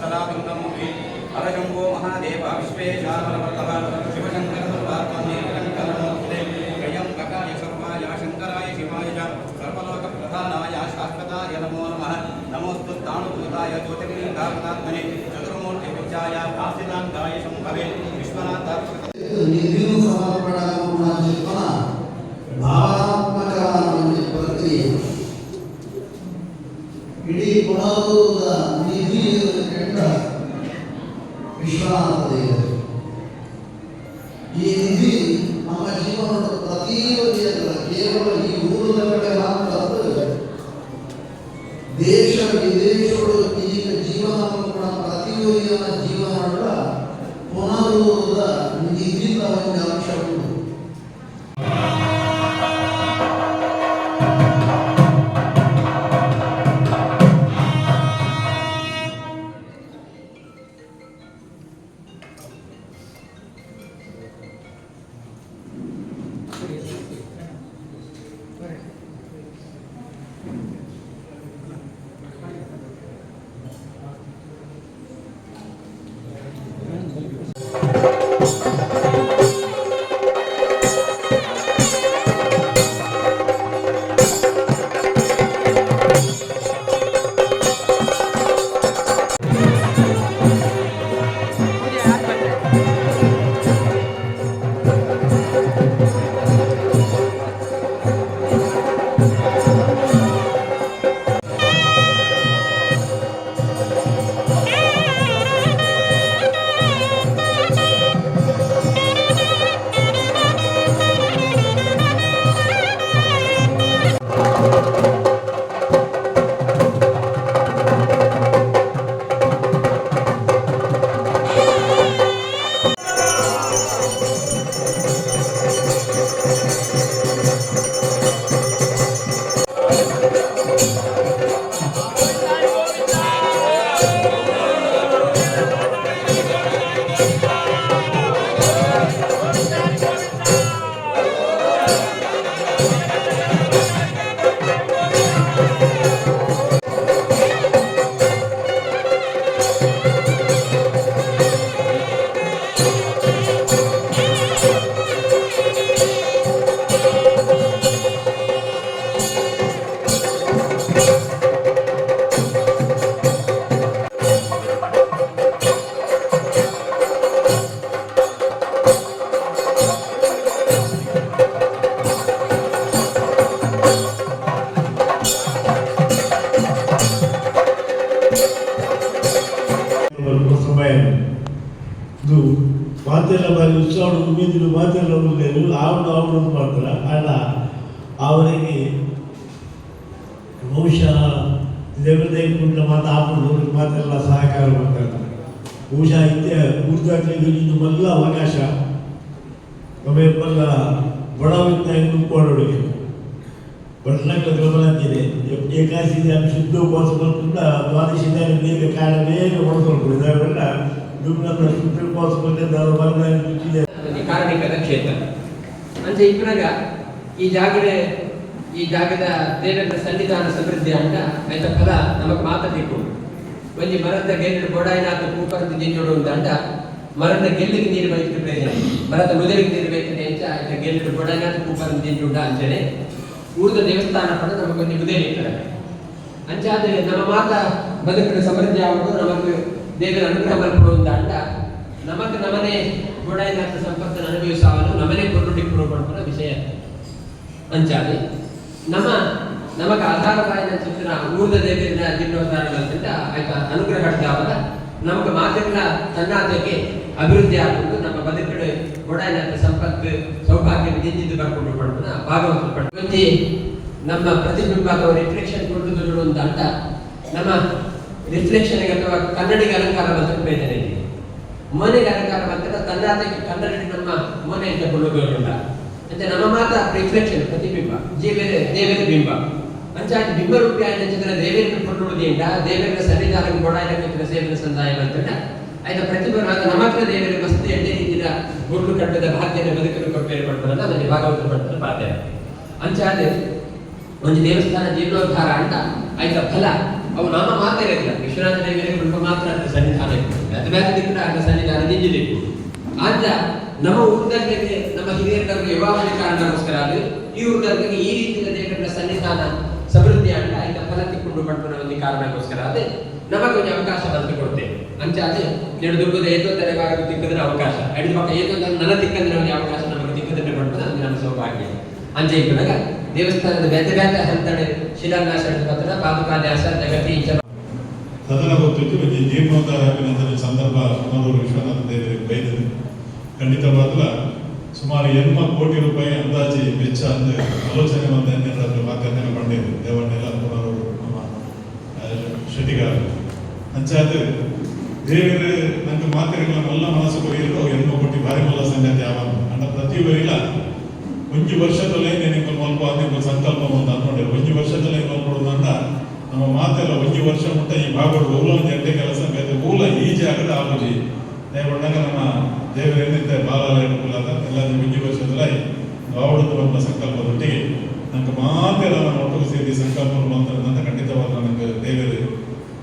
कलादुंगम मुखे अरजंगो महादेव विश्वेशावरवर्तव शिवशंकर सर्वात्मने अलंकरणोत्ते शिवाय च सर्वलोकप्रधानाय शाश्वताय नमो ವಿಶ್ವನಾಥ ದೇವರು ಈ ನಿಧಿ ನಮ್ಮ ಜೀವನದ ಪ್ರತಿ ಬದಿಯಲ್ಲ ಕೇವಲ ಈ ಊರಿನ ಕಡೆ ಮಾತ್ರ ಅಲ್ಲ. ದೇಶ ವಿದೇಶಗಳು ಈಗ ಜೀವನವನ್ನು ಕೂಡ ಪ್ರತಿಯೊಂದಿನ ಜೀವನಗಳ ಪುನರುದ ನಿಧಿತ ಒಂದು ಅಂಶ ಉಂಟು ಇದು ಮಾತೆಲ್ಲ ಬಾರಿ ಉತ್ಸವ ಉಮೇದಿನ ಮಾತೆಲ್ಲ ಉಳ್ಳೇನು ಆವಡು ಅಂತ ಮಾಡ್ತಾರೆ? ಅಲ್ಲ, ಅವರಿಗೆ ಬಹುಶಃ ಕುಂಟ ಮಾತು ಆಪಡು ಮಾತೆಲ್ಲ ಸಹಕಾರ ಮಾಡ್ತಾರೆ ಬಹುಶಃ ಇತ್ತೆ ಉರ್ದಾಗ್ಲಿಗೆ ಇನ್ನು ಮಲ್ಲ ಅವಕಾಶ. ನಮ್ಮೆಲ್ಲ ಬಡವಿದ್ದ ನುಕ್ಕೋಡೊಳಗೆ ಬಣ್ಣಗಳ ಗಮನಿದೆ ಏಕಾದಶಿ ಶುದ್ಧ ಉಪವಾಸ ಮಾಡ್ಕೊಂಡು ದ್ವಾದಶಿ ಬೇಗ ಕಾರಣ ಬೇಗ ಹೊಡ್ಕೊಂಡು ದುರ್ಗದ ಕ್ಷೇತ್ರ ಅಂದ್ರೆ ಇಬ್ಬರಾಗ ಈ ಜಾಗದ ಈ ಜಾಗದ ದೇವೇಂದ್ರ ಸನ್ನಿಧಾನ ಸಮೃದ್ಧಿ ಅಂತ ಆಯ್ತ ಪದ ನಮಗೆ ಮಾತಾಡಬೇಕು ಒಂಜಿ ಮರದ ಗೆಲ್ಲು ಬೋಡಾಯಿನಾಥ ಪೂಪರದ ಜಿಂಜೋಡು ಅಂತ ಅಂಡ ಮರದ ಗೆಲ್ಲಿಗೆ ನೀರು ಬಯಕೆ ಮರದ ಮುದರಿಗೆ ನೀರು ಬೇಕನೆ ಅಂತ ಐತ ಗೆಲ್ಲು ಬೋಡಾಯಿನಾಥ ಪೂಪರದ ಜಿಂಜೋಡು ಅಂಚನೆ ಊರ್ದ ದೇವಸ್ಥಾನ ಪಡ ನಮಗೆ ಒಂದು ಮುದೇ ಅಂಚಾದ್ರೆ ನಮ್ಮ ಮಾತ ಬದುಕಿನ ಸಮೃದ್ಧಿ ಆಗೋದು ನಮಗೆ ದೇವರ ಅನುಗ್ರಹ ಮಲ್ಪಡುವಂತ ಅಂತ ನಮಕ್ ನಮನೆ ಗೋಡಾಯಿನಾಥ ಸಂಪತ್ತನ್ನು ಅನುಭವಿಸಲು ನಮನೆ ಕೊಟ್ಟು ಪಡ್ಕೊಂಡ ವಿಷಯ. ಅಂಚಾಲಿ ನಮಗ ಆಧಾರವಾಯಿನ ಚಿತ್ರ ಊರ್ದ ದೇವರಿನ ಜಿನ್ನೋದ್ಧಾರಗಳಂತ ಆಯ್ತು? ಅನುಗ್ರಹ ಆಗ ನಮಗೆ ಮಾತಿನ ತನ್ನಾದಕ್ಕೆ ಅಭಿವೃದ್ಧಿ ಆಗುವುದು ನಮ್ಮ ಬದುಕಡೆ ಗೋಡಾಯಿನಾಥ ಸಂಪತ್ತು ಸೌಭಾಗ್ಯ ನಿಂತಿದ್ದು ಬರ್ಕೊಂಡು ಪಡ್ಕೊಂಡ ಭಾಗವಂತ ಪಡ್ಕೊಂಡು ನಮ್ಮ ಪ್ರತಿಬಿಂಬ ರಿಫ್ಲೆಕ್ಷನ್ ಕೊಟ್ಟು ಅಂತ ನಮ್ಮ ರಿಫ್ಲೆಕ್ಷನ್ ಅಥವಾ ಕನ್ನಡಿಗೆ ಅಲಂಕಾರ ಬಂದ ಬೇರೆ ಮನೆಗೆ ಅಲಂಕಾರ ಬಂದಾಗ ತನ್ನಾದಕ್ಕೆ ಕನ್ನಡ ನಮ್ಮ ಮನೆ ಅಂತ ಕೊಳ್ಳೋಲ್ಲ ಅಂತ ನಮ್ಮ ಮಾತ ರಿಫ್ಲೆಕ್ಷನ್ ಪ್ರತಿಬಿಂಬ. ಜೀವೇ ದೇವೇರ ಬಿಂಬ. ಅಂಚಾಗಿ ಬಿಂಬ ರೂಪಿ ಆಯ್ತು ಚಿತ್ರ ದೇವೇಂದ್ರ ಕೊಂಡುವುದಿಂದ ದೇವೇರ ಸನ್ನಿಧಾನ ಕೊಡಾಯ್ನ ಸೇವನ ಸಂದಾಯ ಅಂತ ಆಯ್ತ ಪ್ರತಿಭಾದ ನಮಕ್ರ ದೇವರ ವಸ್ತು ಎಣ್ಣೆ ರೀತಿಯ ಗುಡ್ಲು ಕಟ್ಟದ ಭಾಗ್ಯನ ಬದುಕನ್ನು ಕೊಟ್ಟು ಪಡ್ತಾರಲ್ಲ ಅದಕ್ಕೆ ಭಾಗವತ ಪಡ್ತಾರೆ ಬಾಧ್ಯ ಅಂಚಾದ್ರೆ ಒಂದು ದೇವಸ್ಥಾನ ಜೀರ್ಣೋದ್ಧಾರ ಅಂತ ಆಯ್ತ ಫಲ. ಅವು ನಮ್ಮ ಮಾತ್ರ ಇರಲಿಲ್ಲ ವಿಶ್ವನಾಥ ದೇವಿಯ ಕುಟುಂಬ ಮಾತ್ರ ಅಂತ ಸನ್ನಿಧಾನ ಇತ್ತು ಅದು ಬೇರೆ ಕೂಡ ಅಂತ ಸನ್ನಿಧಾನ ನಿಂಜಿದಿತ್ತು ಆಂದ ನಮ್ಮ ಊರ್ದಲ್ಲಿ ನಮ್ಮ ಹಿರಿಯರಿಗೆ ವಿವಾಹದ ಕಾರಣಕ್ಕೋಸ್ಕರ ಆಗಲಿ, ಈ ಊರ್ದಲ್ಲಿ ಈ ರೀತಿಯ ದೇವರ ಸನ್ನಿಧಾನ ಸಮೃದ್ಧಿ ಅಂತ ಈಗ ಫಲ ತಿಕ್ಕೊಂಡು ಪಡ್ಕೊಂಡ ಒಂದು ಕಾರಣಕ್ಕೋಸ್ಕರ ಅದೇ ನಮಗೆ ಒಂದು ಅವಕಾಶ ಬಂದು ಕೊಡ್ತೇವೆ ಅಂಚೆ ಅದೇ ನೆಡು ದುರ್ಗದ ಏತೋ ತಲೆಗಾರರು ತಿಕ್ಕದ್ರೆ ಅವಕಾಶ. ಅಡಿದ ಪಕ್ಕ ಏತೋ ನನ್ನ ತಿಕ್ಕಂದ್ರೆ ಒಂದು ಅವಕಾಶ, ನಮಗೆ ತಿಕ್ಕದ್ರೆ ಪಡ್ಕೊಂಡು ಅದು ನಮ್ಮ ಸೌಭಾಗ್ಯ. ಅಂಚೆ ಇಪ್ಪನಾಗ ದೇವಸ್ಥಾನದ ಬೇತೆ ಬೇತೆ ಹಂತಣೆ ಶಿಲಾನ್ಯಾಸ ಪತ್ರ, ಪಾದುಕಾನ್ಯಾಸ ಜಗತಿ ಸದನ ಗೊತ್ತಿತ್ತು ಈ ಜೀರ್ಣೋದ್ಧಾರ ಸಂದರ್ಭ ಸುಮಾರು ವಿಶ್ವನಾಥ ದೇವರಿಗೆ ಬೈದರು ಖಂಡಿತವಾಗ್ಲ ಸುಮಾರು ಎನ್ಮ ಕೋಟಿ ರೂಪಾಯಿ ಅಂದಾಜಿ ವೆಚ್ಚ ಅಂದ್ರೆ ಆಲೋಚನೆ ಬಂದ ಎನ್ನೆರಡು ವಾಕ್ಯತೆನ ಪಂಡಿದ್ರು ದೇವನ್ನೆಲ್ಲ ಪುನರು ಶೆಟ್ಟಿಗಾರ ಅಂಚಾದ ದೇವರು ನಂಗೆ ಮಾತ್ರೆಗಳ ಮಲ್ಲ ಮನಸ್ಸು ಕೊಡಿಯಲು ಎನ್ಮ ಕೋಟಿ ಭಾರಿ ಮಲ್ಲ ಸಂಗತಿ ಯಾವ ಅಂಡ ಪ್ರತಿ ಬರಿಲ್ಲ ಒಂಜಿ ವರ್ಷದಲ್ಲೇ ನಿನಗೆ ಸ್ವಲ್ಪ ನಿಮ್ಗೆ ಸಂಕಲ್ಪ ಒಂದು ಅನ್ಕೊಂಡೆ ಒಂಜಿ ವರ್ಷದಲ್ಲೇ ನೋಡ್ಕೊಡೋದು ಅಂತ ನಮ್ಮ ಮಾತೆಲ್ಲ ಒಂಜಿ ವರ್ಷ ಮುಟ್ಟ ಈ ಬಾಗೋಡು ಊಲ ಒಂದು ಎಡ್ಡೆ ಕೆಲಸ ಬೇರೆ ಊಲ ಈಜಿ ಆಗದ ಆಗುಜಿ ದೇವಣ್ಣಗ ನಮ್ಮ ದೇವರು ಏನಿದ್ದೆ ಬಾಲಾಲಯ ಕುಲಾದ ಎಲ್ಲ ಒಂಜಿ ವರ್ಷದಲ್ಲೇ ಬಾವಡದು ನಮ್ಮ ಸಂಕಲ್ಪದೊಟ್ಟಿಗೆ ನಂಗೆ ಮಾತೆಲ್ಲ ನಮ್ಮ ಒಟ್ಟಿಗೆ ಸೇರಿ ಸಂಕಲ್ಪ ಅಂತ ಖಂಡಿತವಾದ ನನಗೆ ದೇವರು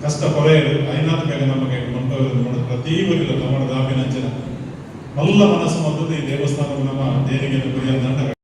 ಕಷ್ಟ ಕೊರೆಯಲು ಐನಾಥ ಬೇಗ ನಮಗೆ ಮಂಟವರು ನೋಡ ಪ್ರತಿ ಬರಿಲ್ಲ ನಮ್ಮ ದಾಪಿನಂಚನ ಮಲ್ಲ ಮನಸ್ಸು ಮದ್ದದು ಈ ದೇವಸ್ಥಾನವು ನಮ್ಮ ದೇವಿಗೆ ಗುರಿಯ ದಂಡ